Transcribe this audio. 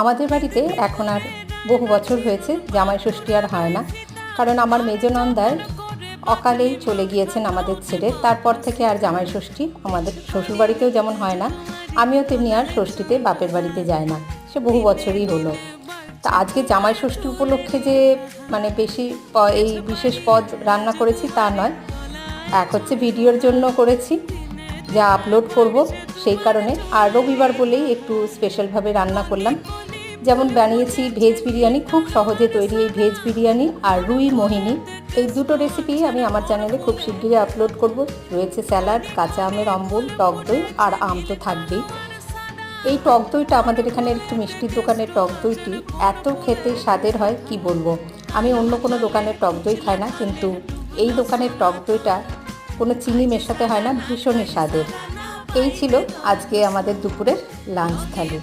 আমাদের বাড়িতে এখন আর বহু বছর হয়েছে, জামাই ষষ্ঠী আর হয় না। কারণ আমার মেজ নন্দায় অকালেই চলে গিয়েছেন আমাদের ছেড়ে তারপর থেকে আর জামাই ষষ্ঠী আমাদের শ্বশুরবাড়িতেও যেমন হয় না, আমিও তেমনি আর ষষ্ঠীতে বাপের বাড়িতে যাই না। সে বহু বছরই হলো। তা আজকে জামাই ষষ্ঠী উপলক্ষে যে মানে বেশি এই বিশেষ পদ রান্না করেছি তা নয়, এক হচ্ছে ভিডিওর জন্য করেছি। যা আপলোড করব, সেই কারণে। আর রবিবার বলেই একটু স্পেশালভাবে রান্না করলাম। যেমন বানিয়েছি ভেজ বিরিয়ানি, খুব সহজে তৈরি এই ভেজ বিরিয়ানি আর রুই মোহিনী। এই দুটো রেসিপি আমি আমার চ্যানেলে খুব শিগগিরই আপলোড করব। রয়েছে স্যালাড কাঁচা আমের অম্বল, টক দই আর আম তো থাকবেই। এই টক দইটা আমাদের এখানে একটু মিষ্টির দোকানের টক দইটি। এত খেতে স্বাদের হয়, কি বলব? আমি অন্য কোনো দোকানের টক দই খাই না, কিন্তু এই দোকানের টক দইটা কোনো চিনি মেশাতে হয় না ভীষণই স্বাদের। এই ছিল আজকে আমাদের দুপুরের লাঞ্চ থালি।